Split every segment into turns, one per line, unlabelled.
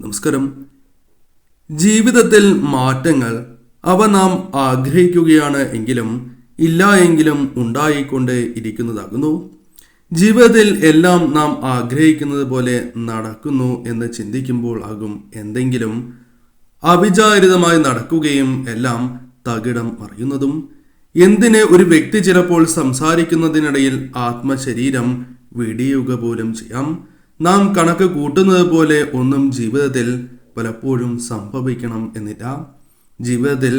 നമസ്കാരം. ജീവിതത്തിൽ മാറ്റങ്ങൾ അവ നാം ആഗ്രഹിക്കുകയാണ് എങ്കിലും ഇല്ല എങ്കിലും ഉണ്ടായിക്കൊണ്ട് ഇരിക്കുന്നതാകുന്നു. ജീവിതത്തിൽ എല്ലാം നാം ആഗ്രഹിക്കുന്നത് പോലെ നടക്കുന്നു എന്ന് ചിന്തിക്കുമ്പോൾ ആകും എന്തെങ്കിലും അവിചാരിതമായി നടക്കുകയും എല്ലാം തകിടം മറിയുന്നതും. എന്തിന് ഒരു വ്യക്തി ചിലപ്പോൾ സംസാരിക്കുന്നതിനിടയിൽ ആത്മശരീരം വെടിയുക പോലും ചെയ്യാം. നാം കണക്ക് കൂട്ടുന്നത് പോലെ ഒന്നും ജീവിതത്തിൽ പലപ്പോഴും സംഭവിക്കണം എന്നില്ല. ജീവിതത്തിൽ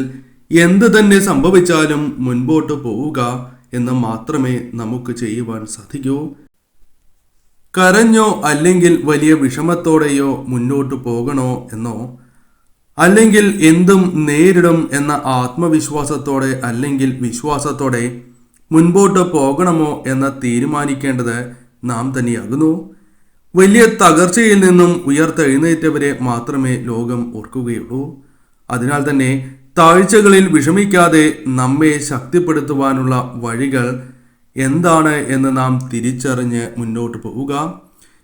എന്ത് തന്നെ സംഭവിച്ചാലും മുൻപോട്ട് പോവുക എന്ന് മാത്രമേ നമുക്ക് ചെയ്യുവാൻ സാധിക്കൂ. കരഞ്ഞോ അല്ലെങ്കിൽ വലിയ വിഷമത്തോടെയോ മുന്നോട്ട് പോകണോ എന്നോ അല്ലെങ്കിൽ എന്തും നേരിടും എന്ന ആത്മവിശ്വാസത്തോടെ അല്ലെങ്കിൽ വിശ്വാസത്തോടെ മുൻപോട്ട് പോകണമോ എന്ന് തീരുമാനിക്കേണ്ടത് നാം തന്നെയാകുന്നു. വലിയ തകർച്ചയിൽ നിന്നും ഉയർത്തെഴുന്നേറ്റവരെ മാത്രമേ ലോകം ഓർക്കുകയുള്ളൂ. അതിനാൽ തന്നെ താഴ്ചകളിൽ വിഷമിക്കാതെ നമ്മെ ശക്തിപ്പെടുത്തുവാനുള്ള വഴികൾ എന്താണ് എന്ന് നാം തിരിച്ചറിഞ്ഞ് മുന്നോട്ട് പോവുക.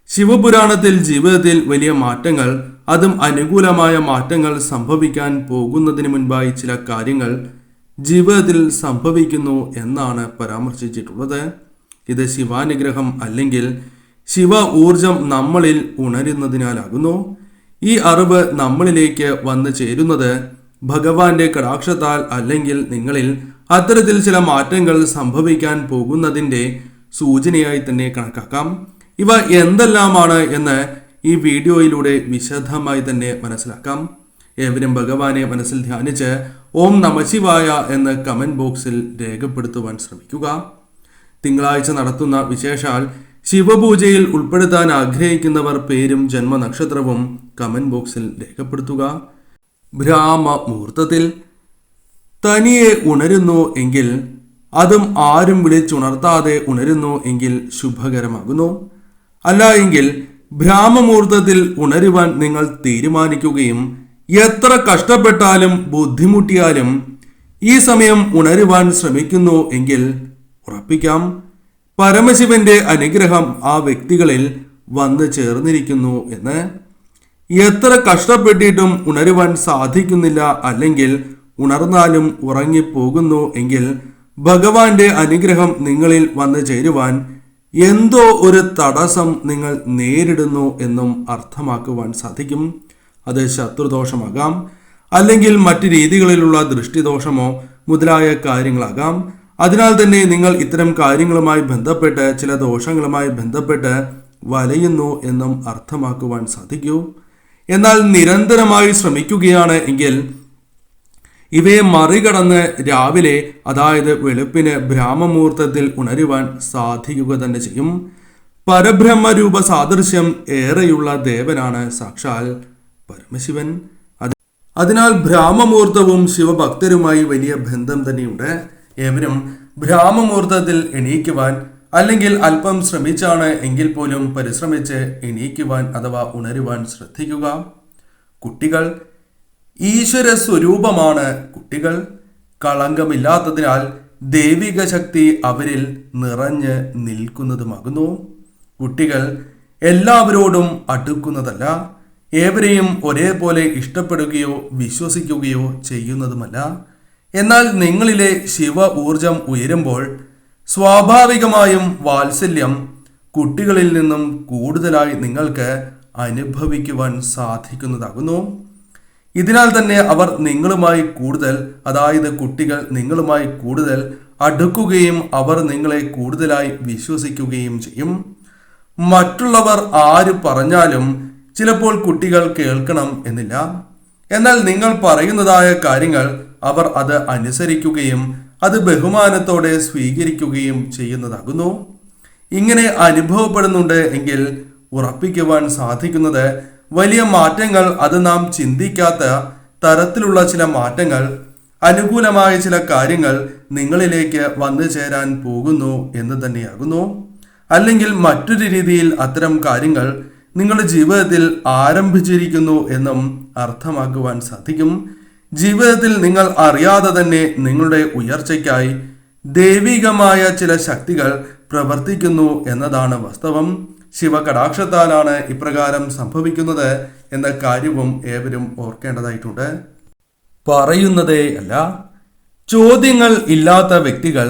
ശിവപുരാണത്തിൽ ജീവിതത്തിൽ വലിയ മാറ്റങ്ങൾ അതും അനുകൂലമായ മാറ്റങ്ങൾ സംഭവിക്കാൻ പോകുന്നതിന് മുൻപായി ചില കാര്യങ്ങൾ ജീവിതത്തിൽ സംഭവിക്കുന്നു എന്നാണ് പരാമർശിച്ചിട്ടുള്ളത്. ഇത് ശിവാനുഗ്രഹം അല്ലെങ്കിൽ ശിവ ഊർജം നമ്മളിൽ ഉണരുന്നതിനാലാകുന്നു. ഈ അറിവ് നമ്മളിലേക്ക് വന്നു ചേരുന്നത് ഭഗവാന്റെ കടാക്ഷത്താൽ അല്ലെങ്കിൽ നിങ്ങളിൽ അത്തരത്തിൽ ചില മാറ്റങ്ങൾ സംഭവിക്കാൻ പോകുന്നതിന്റെ സൂചനയായി തന്നെ കണക്കാക്കാം. ഇവ എന്തെല്ലാമാണ് എന്ന് ഈ വീഡിയോയിലൂടെ വിശദമായി തന്നെ മനസ്സിലാക്കാം. ഏവരും ഭഗവാനെ മനസ്സിൽ ധ്യാനിച്ച് ഓം നമശിവായ എന്ന് കമന്റ് ബോക്സിൽ രേഖപ്പെടുത്തുവാൻ ശ്രമിക്കുക. തിങ്കളാഴ്ച നടത്തുന്ന വിശേഷാൽ ശിവപൂജയിൽ ഉൾപ്പെടുത്താൻ ആഗ്രഹിക്കുന്നവർ പേരും ജന്മനക്ഷത്രവും കമന്റ് ബോക്സിൽ രേഖപ്പെടുത്തുക. ഭ്രാമ മുഹൂർത്തത്തിൽ തനിയെ ഉണരുന്നു എങ്കിൽ അതും ആരും വിളിച്ചുണർത്താതെ ഉണരുന്നു എങ്കിൽ ശുഭകരമാകുന്നു. അല്ല എങ്കിൽ ഭ്രാമമുഹൂർത്തത്തിൽ ഉണരുവാൻ നിങ്ങൾ തീരുമാനിക്കുകയും എത്ര കഷ്ടപ്പെട്ടാലും ബുദ്ധിമുട്ടിയാലും ഈ സമയം ഉണരുവാൻ ശ്രമിക്കുന്നു എങ്കിൽ ഉറപ്പിക്കാം. പരമശിവന്റെ അനുഗ്രഹം ആ വ്യക്തികളിൽ വന്നു ചേർന്നിരിക്കുന്നു എന്ന്. എത്ര കഷ്ടപ്പെട്ടിട്ടും ഉണരുവാൻ സാധിക്കുന്നില്ല അല്ലെങ്കിൽ ഉണർന്നാലും ഉറങ്ങിപ്പോകുന്നു എങ്കിൽ ഭഗവാന്റെ അനുഗ്രഹം നിങ്ങളിൽ വന്നു ചേരുവാൻ എന്തോ ഒരു തടസ്സം നിങ്ങൾ നേരിടുന്നു എന്നും അർത്ഥമാക്കുവാൻ സാധിക്കും. അത് ശത്രുദോഷമാകാം അല്ലെങ്കിൽ മറ്റു രീതികളിലുള്ള ദൃഷ്ടിദോഷമോ മുതലായ കാര്യങ്ങളാകാം. അതിനാൽ തന്നെ നിങ്ങൾ ഇത്തരം കാര്യങ്ങളുമായി ബന്ധപ്പെട്ട് ചില ദോഷങ്ങളുമായി ബന്ധപ്പെട്ട് വലയുന്നു എന്നും അർത്ഥമാക്കുവാൻ സാധിക്കൂ. എന്നാൽ നിരന്തരമായി ശ്രമിക്കുകയാണ് എങ്കിൽ ഇവയെ മറികടന്ന് രാവിലെ അതായത് വെളുപ്പിന് ബ്രാഹ്മമുഹൂർത്തത്തിൽ ഉണരുവാൻ സാധിക്കുക തന്നെ ചെയ്യും. പരബ്രഹ്മരൂപ സാദൃശ്യം ഏറെയുള്ള ദേവനാണ് സാക്ഷാൽ പരമശിവൻ. അതിനാൽ ബ്രാഹ്മമുഹൂർത്തവും ശിവഭക്തരുമായി വലിയ ബന്ധം തന്നെയുണ്ട്. ഏവരും ബ്രാഹ്മമുഹൂർത്തത്തിൽ എണീക്കുവാൻ അല്ലെങ്കിൽ അല്പം ശ്രമിച്ചാണ് എങ്കിൽ പോലും പരിശ്രമിച്ച് എണീക്കുവാൻ അഥവാ ഉണരുവാൻ ശ്രദ്ധിക്കുക. കുട്ടികൾ ഈശ്വര സ്വരൂപമാണ് കുട്ടികൾ. കളങ്കമില്ലാത്തതിനാൽ ദൈവിക ശക്തി അവരിൽ നിറഞ്ഞ് നിൽക്കുന്നതുമാകുന്നു. കുട്ടികൾ എല്ലാവരോടും അടുക്കുന്നതല്ല. ഏവരെയും ഒരേപോലെ ഇഷ്ടപ്പെടുകയോ വിശ്വസിക്കുകയോ ചെയ്യുന്നതുമല്ല. എന്നാൽ നിങ്ങളിലെ ശിവ ഊർജം ഉയരുമ്പോൾ സ്വാഭാവികമായും വാത്സല്യം കുട്ടികളിൽ നിന്നും കൂടുതലായി നിങ്ങൾക്ക് അനുഭവിക്കുവാൻ സാധിക്കുന്നതാകുന്നു. ഇതിനാൽ തന്നെ അവർ നിങ്ങളുമായി കൂടുതൽ അതായത് കുട്ടികൾ നിങ്ങളുമായി കൂടുതൽ അടുക്കുകയും അവർ നിങ്ങളെ കൂടുതലായി വിശ്വസിക്കുകയും ചെയ്യും. മറ്റുള്ളവർ ആര് പറഞ്ഞാലും ചിലപ്പോൾ കുട്ടികൾ കേൾക്കണം എന്നില്ല. എന്നാൽ നിങ്ങൾ പറയുന്നതായ കാര്യങ്ങൾ അവർ അത് അനുസരിക്കുകയും അത് ബഹുമാനത്തോടെ സ്വീകരിക്കുകയും ചെയ്യുന്നതാകുന്നു. ഇങ്ങനെ അനുഭവപ്പെടുന്നുണ്ട് എങ്കിൽ ഉറപ്പിക്കുവാൻ സാധിക്കുന്നത് വലിയ മാറ്റങ്ങൾ അത് നാം ചിന്തിക്കാത്ത തരത്തിലുള്ള ചില മാറ്റങ്ങൾ അനുകൂലമായ ചില കാര്യങ്ങൾ നിങ്ങളിലേക്ക് വന്നു ചേരാൻ പോകുന്നു എന്ന് തന്നെയാകുന്നു. അല്ലെങ്കിൽ മറ്റൊരു രീതിയിൽ അത്തരം കാര്യങ്ങൾ നിങ്ങളുടെ ജീവിതത്തിൽ ആരംഭിച്ചിരിക്കുന്നു എന്നും അർത്ഥമാക്കുവാൻ സാധിക്കും. ജീവിതത്തിൽ നിങ്ങൾ അറിയാതെ തന്നെ നിങ്ങളുടെ ഉയർച്ചയ്ക്കായി ദൈവികമായ ചില ശക്തികൾ പ്രവർത്തിക്കുന്നു എന്നതാണ് വാസ്തവം. ശിവകടാക്ഷത്താലാണ് ഇപ്രകാരം സംഭവിക്കുന്നത് എന്ന കാര്യവും ഏവരും ഓർക്കേണ്ടതായിട്ടുണ്ട്. പറയുന്നതേ അല്ല ചോദ്യങ്ങൾ ഇല്ലാത്ത വ്യക്തികൾ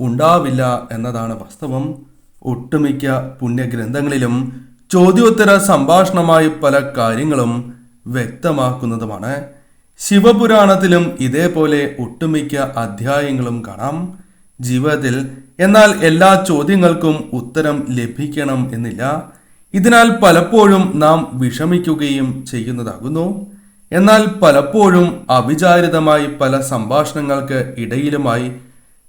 ഉണ്ടാവില്ല എന്നതാണ് വാസ്തവം. ഒട്ടുമിക്ക പുണ്യഗ്രന്ഥങ്ങളിലും ചോദ്യോത്തര സംഭാഷണമായി പല കാര്യങ്ങളും വ്യക്തമാക്കുന്നതുമാണ്. ശിവപുരാണത്തിലും ഇതേപോലെ ഒട്ടുമിക്ക അധ്യായങ്ങളും കാണാം. ജീവിതത്തിൽ എന്നാൽ എല്ലാ ചോദ്യങ്ങൾക്കും ഉത്തരം ലഭിക്കണം എന്നില്ല. ഇതിനാൽ പലപ്പോഴും നാം വിഷമിക്കുകയും ചെയ്യുന്നതാകുന്നു. എന്നാൽ പലപ്പോഴും അവിചാരിതമായി പല സംഭാഷണങ്ങൾക്ക് ഇടയിലുമായി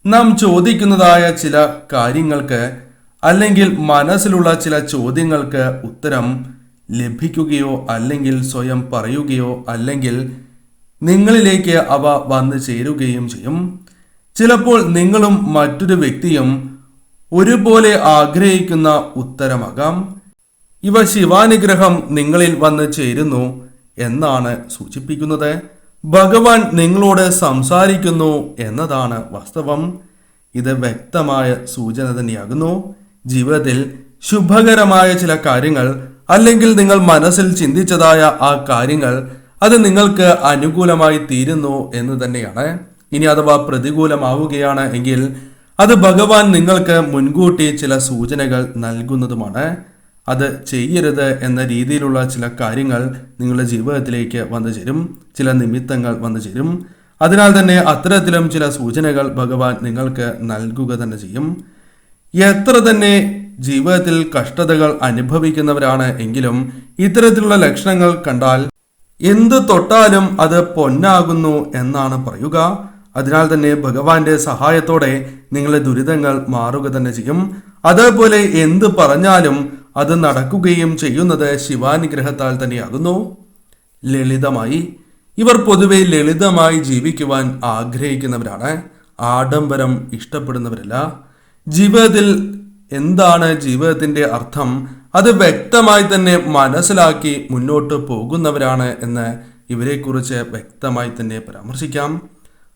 നാം ചോദിക്കുന്നതായ ചില കാര്യങ്ങൾക്ക് അല്ലെങ്കിൽ മനസ്സിലുള്ള ചില ചോദ്യങ്ങൾക്ക് ഉത്തരം ലഭിക്കുകയോ അല്ലെങ്കിൽ സ്വയം പറയുകയോ അല്ലെങ്കിൽ നിങ്ങളിലേക്ക് അവ വന്നു ചേരുകയും ചെയ്യും. ചിലപ്പോൾ നിങ്ങളും മറ്റൊരു വ്യക്തിയും ഒരുപോലെ ആഗ്രഹിക്കുന്ന ഉത്തരമാകാം. ഇവ ശിവാനുഗ്രഹം നിങ്ങളിൽ വന്ന് ചേരുന്നു എന്നാണ് സൂചിപ്പിക്കുന്നത്. ഭഗവാൻ നിങ്ങളോട് സംസാരിക്കുന്നു എന്നതാണ് വാസ്തവം. ഇത് വ്യക്തമായ സൂചന തന്നെയാകുന്നു. ജീവിതത്തിൽ ശുഭകരമായ ചില കാര്യങ്ങൾ അല്ലെങ്കിൽ നിങ്ങൾ മനസ്സിൽ ചിന്തിച്ചതായ ആ കാര്യങ്ങൾ അത് നിങ്ങൾക്ക് അനുകൂലമായി തീരുന്നു എന്ന് തന്നെയാണ്. ഇനി അഥവാ പ്രതികൂലമാവുകയാണ് എങ്കിൽ അത് ഭഗവാൻ നിങ്ങൾക്ക് മുൻകൂട്ടി ചില സൂചനകൾ നൽകുന്നതുമാണ്. അത് ചെയ്യരുത് എന്ന രീതിയിലുള്ള ചില കാര്യങ്ങൾ നിങ്ങളുടെ ജീവിതത്തിലേക്ക് വന്നു ചേരും. ചില നിമിത്തങ്ങൾ വന്നു ചേരും. അതിനാൽ തന്നെ അത്തരത്തിലും ചില സൂചനകൾ ഭഗവാൻ നിങ്ങൾക്ക് നൽകുക തന്നെ ചെയ്യും. എത്ര തന്നെ ജീവിതത്തിൽ കഷ്ടതകൾ അനുഭവിക്കുന്നവരാണ് എങ്കിലും ഇത്തരത്തിലുള്ള ലക്ഷണങ്ങൾ കണ്ടാൽ എന്ത് തൊട്ടാലും അത് പൊന്നാകുന്നു എന്നാണ് പറയുക. അതിനാൽ തന്നെ ഭഗവാന്റെ സഹായത്തോടെ നിങ്ങളുടെ ദുരിതങ്ങൾ മാറുക തന്നെ ചെയ്യും. അതേപോലെ എന്ത് പറഞ്ഞാലും അത് നടക്കുകയും ചെയ്യുന്നത് ശിവാനുഗ്രഹത്താൽ തന്നെയാകുന്നു. ലളിതമായി ഇവർ പൊതുവെ ലളിതമായി ജീവിക്കുവാൻ ആഗ്രഹിക്കുന്നവരാണ്. ആഡംബരം ഇഷ്ടപ്പെടുന്നവരല്ല. ജീവിതത്തിൽ എന്താണ് ജീവിതത്തിന്റെ അർത്ഥം? അത് വ്യക്തമായി തന്നെ മനസ്സിലാക്കി മുന്നോട്ട് പോകുന്നവരാണ് എന്ന് ഇവരെക്കുറിച്ച് വ്യക്തമായി തന്നെ പരാമർശിക്കാം.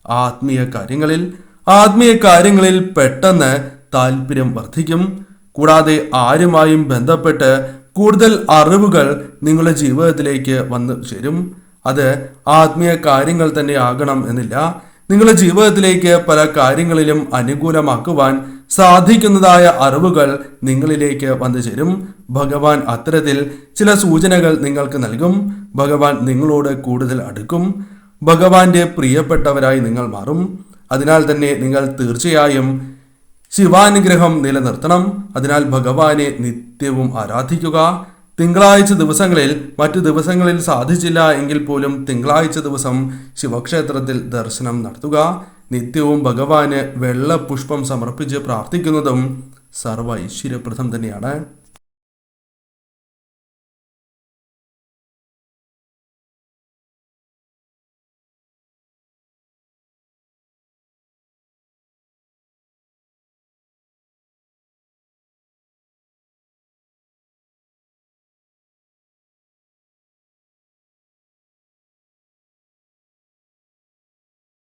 ആത്മീയ കാര്യങ്ങളിൽ ആത്മീയ കാര്യങ്ങളിൽ പെട്ടെന്ന് താല്പര്യം വർദ്ധിക്കും. കൂടാതെ ആരുമായും ബന്ധപ്പെട്ട് കൂടുതൽ അറിവുകൾ നിങ്ങളുടെ ജീവിതത്തിലേക്ക് വന്നു ചേരും. അത് ആത്മീയ കാര്യങ്ങൾ തന്നെ ആകണം എന്നില്ല. നിങ്ങളുടെ ജീവിതത്തിലേക്ക് പല കാര്യങ്ങളിലും അനുകൂലമാക്കുവാൻ സാധിക്കുന്നതായ അറിവുകൾ നിങ്ങളിലേക്ക് വന്നു ചേരും. ഭഗവാൻ അത്തരത്തിൽ ചില സൂചനകൾ നിങ്ങൾക്ക് നൽകും. ഭഗവാൻ നിങ്ങളോട് കൂടുതൽ അടുക്കും. ഭഗവാന്റെ പ്രിയപ്പെട്ടവരായി നിങ്ങൾ മാറും. അതിനാൽ തന്നെ നിങ്ങൾ തീർച്ചയായും ശിവാനുഗ്രഹം നിലനിർത്തണം. അതിനാൽ ഭഗവാനെ നിത്യവും ആരാധിക്കുക. തിങ്കളാഴ്ച ദിവസങ്ങളിൽ മറ്റു ദിവസങ്ങളിൽ സാധിച്ചില്ല എങ്കിൽ പോലും തിങ്കളാഴ്ച ദിവസം ശിവക്ഷേത്രത്തിൽ ദർശനം നടത്തുക. നിത്യവും ഭഗവാന് വെള്ളപുഷ്പം സമർപ്പിച്ച് പ്രാർത്ഥിക്കുന്നതും സർവ ഐശ്വര്യപ്രദം തന്നെയാണ്.